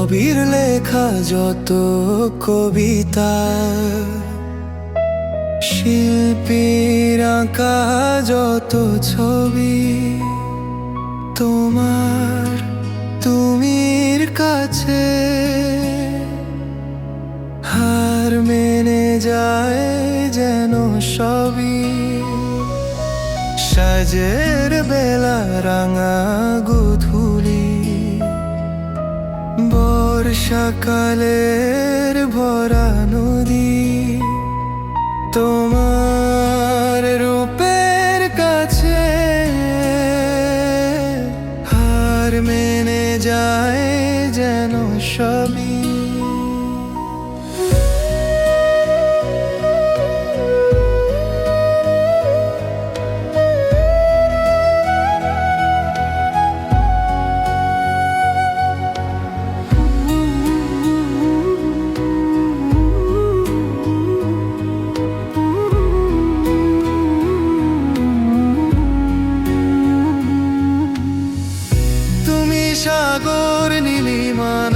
ছবির লেখা যত কবিতা, শিল্পীর আঁকা যত ছবি, তোমার তুমির কাছে হার মেনে যায় যেন সবই। সাজের বেলা রাঙা গুধুলি বর্ষাকালের ভরা নদী তোমার রূপের কাছে হার মেনে যায় যেন সবই। সাগর নীলিমা।